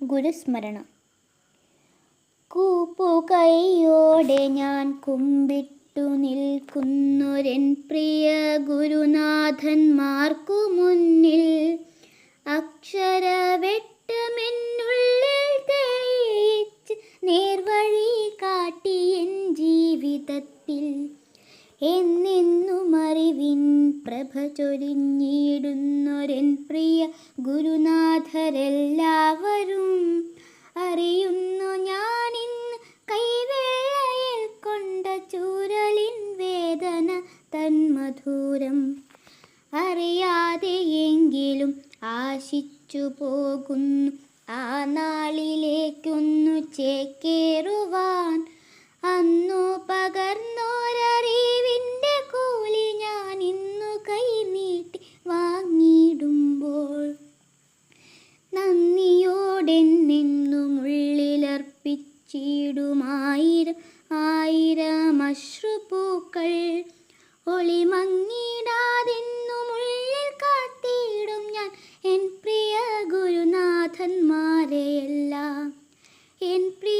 ഗുരുസ്മരണ. കൂപ്പുകൈയോടെ ഞാൻ കുമ്പിട്ടു നിൽക്കുന്നൊരൻ പ്രിയ ഗുരുനാഥന്മാർക്കു മുന്നിൽ അക്ഷരവെട്ടമെന്നുള്ളിൽ തെളിയിച്ച് നേർവഴി കാട്ടിയൻ ജീവിതത്തിൽ എന്നെന്നും അറിവിൻ പ്രഭ ചൊരിഞ്ഞിടുന്നൊരൻ പ്രിയ ഗുരുനാഥരെല്ലാവരും തന്മധുരം അറിയാതെയെങ്കിലും ആശിച്ചു പോകുന്നു. ആ നാളിലേക്കൊന്നു ചേക്കേറുവാൻ അന്നു പകർന്നോരറിവിന്റെ കൂലി ഞാൻ ഇന്നു കൈനീട്ടി വാങ്ങിയിടുമ്പോൾ നന്ദിയോടെന്നെന്നും ഉള്ളിലർപ്പിച്ചിടുമായിരം ആയിരം അശ്രുപൂക്കൾ ഒളി മങ്ങിടാതെന്നുമുള്ളിൽ കാത്തിടും ഞാൻ. എൻ പ്രിയ ഗുരുനാഥന്മാരെയെല്ലാം. എൻ പ്രിയ